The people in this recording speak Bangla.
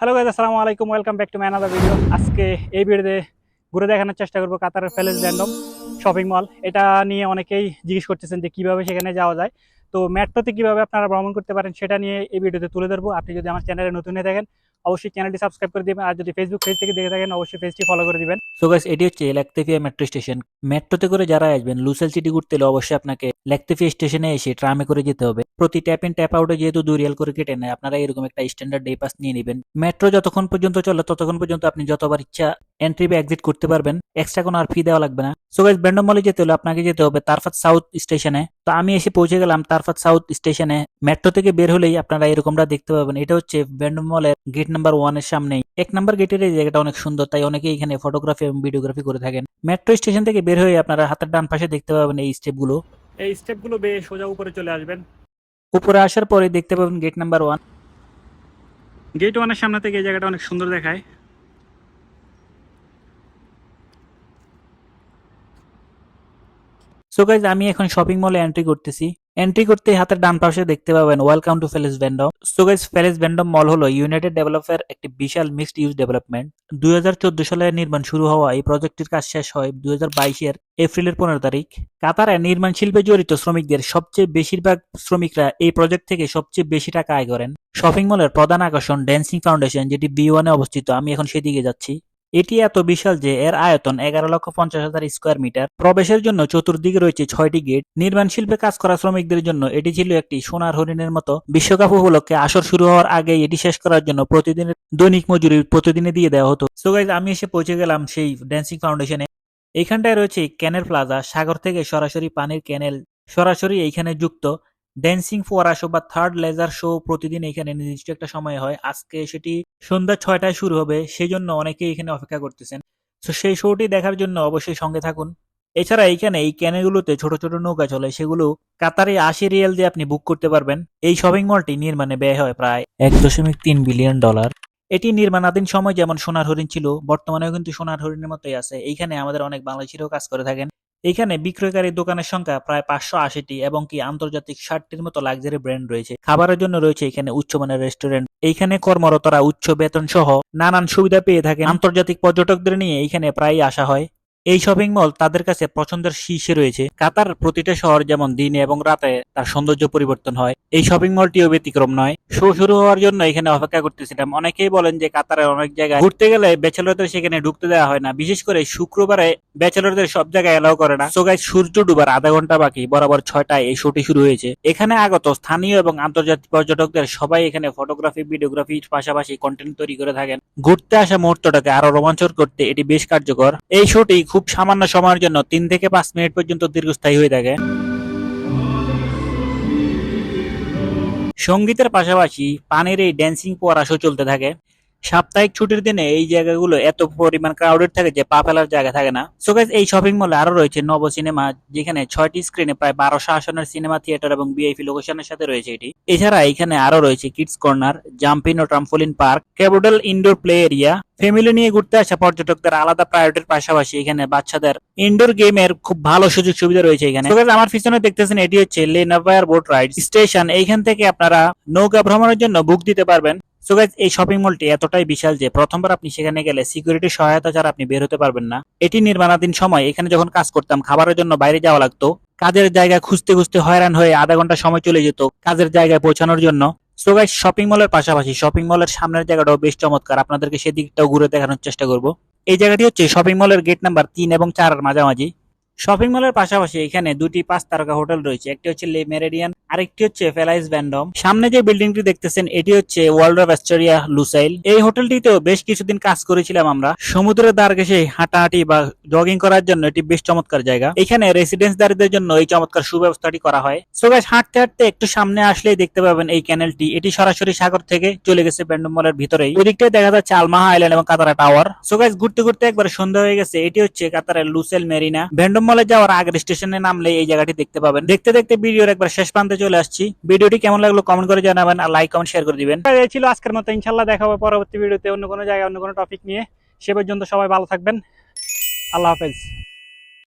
হ্যালো গাইজ আসসালামু আলাইকুম welcome back to my another video আজকে এই ভিডিওতে ঘুরে দেখানোর চেষ্টা করব কাতারের প্যালেস ব্যান্ডম শপিং মল এটা নিয়ে অনেকেই জিজ্ঞেস করতেছেন যে কীভাবে সেখানে যাওয়া যায়। তো মেট্রোতে কীভাবে আপনারা ভ্রমণ করতে পারেন সেটা নিয়ে এই ভিডিওতে তুলে ধরবো। আপনি যদি আমার চ্যানেলে নতুন হয়ে থাকেন, অবশ্যই চ্যানেলটি সাবস্ক্রাইব করে দেবেন। আর যদি ফেসবুক পেজ থেকে দেখে থাকেন, অবশ্যই পেজটি ফলো করে দিবেন। সো গাইস এটি হচ্ছে ল্যাকতেফিয়া মেট্রো স্টেশন মেট্রোতে করে যারা আসবেন লুসেল সিটি ঘুরতে হলে অবশ্যই আপনাকে ল্যাকতেফিয়া স্টেশনে এসে ট্রামে করে যেতে হবে। প্রতি ট্যাপ ইন ট্যাপ আউটে যেহেতু দুই রিয়াল করে কেটে নেয়, আপনারা এরকম একটা স্ট্যান্ডার্ড ডে পাস নিয়ে নেবেন। মেট্রো যতক্ষণ পর্যন্ত চলে, ততক্ষণ পর্যন্ত আপনি যতবার ইচ্ছা এন্ট্রি বা এক্সিট করতে পারবেন। এক্সট্রা কোনো আর ফি দেওয়া লাগবে না। সো গাইস ব্যান্ডম মলে যেতে হলে আপনাকে যেতে হবে তারফাত সাউথ স্টেশনে তো আমি এসে পৌঁছে গেলাম তারফাত সাউথ স্টেশনে মেট্রো থেকে বের হলেই আপনারা এরকমটা দেখতে পাবেন। এটা হচ্ছে ব্যান্ডম মলের গেট নাম্বার ওয়ানের সামনেই। এক নাম্বার গেটের এই জায়গাটা অনেক সুন্দর তাই অনেকে এখানে ফটোগ্রাফি এবং ভিডিওগ্রাফি করে থাকেন। মেট্রো স্টেশন থেকে বের হয়ে আপনারা হাতের ডান পাশে দেখতে পাবেন এই স্টেপগুলো এই স্টেপগুলো বেয়ে সোজা উপরে চলে আসবেন। উপরে আসার পরে দেখতে পাবেন গেট নাম্বার ওয়ান গেট ওয়ানের সামনে থেকে এই জায়গাটা অনেক সুন্দর দেখায়। সো গাইজ আমি এখন শপিং মলে এন্ট্রি করতেছি। এন্ট্রি করতে হাতের ডান পাশে দেখতে পাবেন ওয়েলকাম টু ফেলেস ভ্যান্ডম সো গাইজ ফেলেস ভ্যান্ডম মল হলো ইউনাইটেড ডেভেলপার একটি বিশাল মিক্সড ইউজ ডেভেলপমেন্ট দুই সালে নির্মাণ শুরু হওয়া এই প্রজেক্টটির কাজ শেষ হয় দুই এর এপ্রিলের পনেরো তারিখ। কাতারে নির্মাণ শিল্পে জড়িত শ্রমিকদের সবচেয়ে বেশিরভাগ শ্রমিকরা এই প্রজেক্ট থেকে সবচেয়ে বেশি টাকা আয় করেন। শপিং মলের প্রধান আকর্ষণ ড্যান্সিং ফাউন্ডেশন যেটি বি ওয়ানে অবস্থিত। আমি এখন সেদিকে যাচ্ছি। এটি এত বিশাল যে এর আয়তন এগারো লক্ষ পঞ্চাশ হাজার স্কোয়ার মিটার প্রবেশের জন্য চতুর্দিকে রয়েছে ছয়টি গেট নির্মাণ শিল্পে কাজ করা শ্রমিকদের জন্য এটি ছিল একটি সোনার হরিণের মতো। বিশ্বকাপ উপলক্ষে আসর শুরু হওয়ার আগে এটি শেষ করার জন্য প্রতিদিনের দৈনিক মজুরি প্রতিদিনে দিয়ে দেওয়া হতো। সো গাইজ আমি এসে পৌঁছে গেলাম সেই ড্যান্সিং ফাউন্ডেশনে এইখানটায় রয়েছে ক্যানেল প্লাজা সাগর থেকে সরাসরি পানির ক্যানেল সরাসরি এইখানে যুক্ত। ড্যান্সিং ফোয়ারা শো বা থার্ড লেজার শো প্রতিদিন এখানে নির্দিষ্ট একটা সময় হয়। আজকে সেটি সন্ধ্যা ছয়টায় শুরু হবে সেই জন্য অনেকেই এখানে অপেক্ষা করতেছেন। তো সেই শোটি দেখার জন্য অবশ্যই সঙ্গে থাকুন। এছাড়া এইখানে এই ক্যানেলগুলোতে ছোট ছোট নৌকা চলে, সেগুলো কাতারে আশি রিয়াল দিয়ে আপনি বুক করতে পারবেন। এই শপিং মলটি নির্মাণে ব্যয় হয় প্রায় এক দশমিক তিন বিলিয়ন ডলার। এটি নির্মাণাধীন সময় যেমন সোনার হরিণ ছিল, বর্তমানেও কিন্তু সোনার হরিণের মতোই আছে। এইখানে আমাদের অনেক বাংলাদেশিরাও কাজ করে থাকেন। এখানে বিক্রয়কারী দোকানের সংখ্যা প্রায় পাঁচশো আশিটি এবং কি আন্তর্জাতিক ষাটটির মতো লাক্সারি ব্র্যান্ড রয়েছে। খাবারের জন্য রয়েছে এখানে উচ্চমানের রেস্টুরেন্ট এইখানে কর্মরতরা উচ্চ বেতন সহ নানান সুবিধা পেয়ে থাকে আন্তর্জাতিক পর্যটকদের নিয়ে এখানে প্রায়ই আসা হয়। এই শপিং মল তাদের কাছে পছন্দের শীর্ষে রয়েছে। কাতার প্রতিটা শহর যেমন দিনে এবং রাতে তার সৌন্দর্য পরিবর্তন হয়। এই শপিং মলটিও ব্যতিক্রম নয়। শো শুরু হওয়ার জন্য এখানে অপেক্ষা করতেছিলাম। অনেকেই বলেন যে কাতারের অনেক জায়গায় ঘুরতে গেলে ব্যাচেলরদের সেখানে ঢুকতে দেওয়া হয় না। বিশেষ করে শুক্রবারে ব্যাচেলরদের সব জায়গায় এলাও করে না। সো গাইস সূর্য ডুবার আধা ঘণ্টা বাকি, বরাবর ছয়টায় এই শোটি শুরু হয়েছে। এখানে আগত স্থানীয় এবং আন্তর্জাতিক পর্যটকদের সবাই এখানে ফটোগ্রাফি ভিডিওগ্রাফির পাশাপাশি কন্টেন্ট তৈরি করে থাকেন। ঘুরতে আসা মুহূর্তটাকে আরও রোমাঞ্চকর করতে এটি বেশ কার্যকর। এই শোটি খুব সামান্য সময়ের জন্য তিন থেকে পাঁচ মিনিট পর্যন্ত দীর্ঘস্থায়ী হয়ে থাকে। সঙ্গীতের পাশাপাশি পানির এই ড্যান্সিং পড়া চলতে থাকে। সাপ্তাহিক ছুটির দিনে এই জায়গাগুলো এত পরিমাণ ক্রাউডেড থাকে যে পা ফেলার জায়গা থাকে না। সো গাইস এই শপিং মলে আরও রয়েছে নব সিনেমা যেখানে ছয়টি স্ক্রিনে প্রায় বারোশো আসনের সিনেমা থিয়েটার এবং বিআইপি লোকেশনের সাথে রয়েছে এটি। এছাড়া এখানে আরও রয়েছে কিডস কর্নার জাম্পিন ও trampoline park capital indoor play area family নিয়ে ঘুরতে আসা পর্যটকদের আলাদা প্রায়োরিটির পাশাপাশি এখানে বাচ্চাদের ইনডোর গেমের খুব ভালো সুযোগ সুবিধা রয়েছে এখানে। আমার পিছনে দেখতেছেন এটি হচ্ছে লেনাভায়ার বোট রাইড স্টেশন এইখান থেকে আপনারা নৌকা ভ্রমণের জন্য বুক দিতে পারবেন। সো গাইজ এই শপিং মলটি এতটাই বিশাল যে প্রথমবার আপনি সেখানে গেলে সিকিউরিটি সহায়তা ছাড়া আপনি বের হতে পারবেন না। এটি নির্মাণাধীন সময়, এখানে যখন কাজ করতাম, খাবারের জন্য বাইরে যাওয়া লাগতো। কাজের জায়গায় খুঁজতে খুঁজতে হয়রান হয়ে আধা ঘণ্টা সময় চলে যেত কাজের জায়গায় পৌঁছানোর জন্য। সো গাইজ শপিং মলের পাশাপাশি শপিং মলের সামনের জায়গাটাও বেশ চমৎকার। আপনাদেরকে সেদিকটাও ঘুরে দেখানোর চেষ্টা করব। এই জায়গাটি হচ্ছে শপিং মলের গেট নাম্বার তিন এবং চারের মাঝামাঝি। শপিং মলের পাশাপাশি এখানে দুটি পাঁচ তারকা হোটেল রয়েছে। একটি হচ্ছে লে মেরেডিয়ান আরেকটি হচ্ছে ফেলাইস ব্যান্ডম সামনে যে বিল্ডিংটি দেখতেছেন, এটি হচ্ছে ওয়ার্ল্ড অফ অ্যাস্টোরিয়া লুসাইল এই হোটেলটিতেও বেশ কিছুদিন কাজ করেছিলাম আমরা। সমুদ্রের দ্বার ঘেসে হাঁটাহাঁটি বা জগিং করার জন্য এটি বেশ চমৎকার জায়গা। এখানে রেসিডেন্সদারদের জন্য এই চমৎকার সুব্যবস্থাটি করা হয়। সো গাইস হাঁটতে হাঁটতে একটু সামনে আসলেই দেখতে পাবেন এই ক্যানেলটি এটি সরাসরি সাগর থেকে চলে গেছে ব্যান্ডম মলের ভিতরেই। ওদিকটায় দেখা যাচ্ছে আলমাহা আইল্যান্ড এবং কাতারা টাওয়ার সো গাইস ঘুরতে ঘুরতে একবার সন্ধ্যা হয়ে গেছে। এটি হচ্ছে কাতারের লুসেল মেরিনা ব্যান্ডম মলে যাওয়ার আগের স্টেশনে নামলে এই জায়গাটি দেখতে পাবেন। দেখতে দেখতে ভিডিওর একবার শেষ প্রান্তে চলে আসছি। ভিডিওটি কেমন লাগল কমেন্ট করে জানাবেন আর লাইক কমেন্ট শেয়ার করে দিবেন। এই ছিল আজকের মতো, ইনশাল্লাহ দেখা হবে পরবর্তী ভিডিওতে অন্য কোনো জায়গায়, অন্য কোনো টপিক নিয়ে। সে পর্যন্ত সবাই ভালো থাকবেন। আল্লাহ হাফেজ।